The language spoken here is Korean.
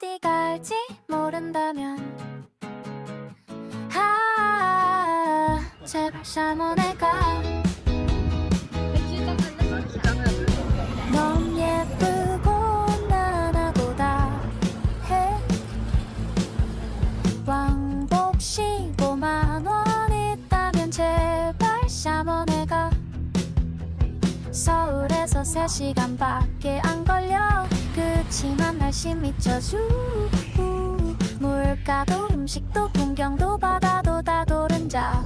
어디 갈지 모른다면. 아 제발 샤먼해가. 넌 예쁘고 나나보다 해. 왕복 15만 원 있다면 제발 샤먼해가. 서울에서 3시간밖에 안 걸려 날씨 미쳐주 물가도 음식도 풍경도 바다도 다 도른 자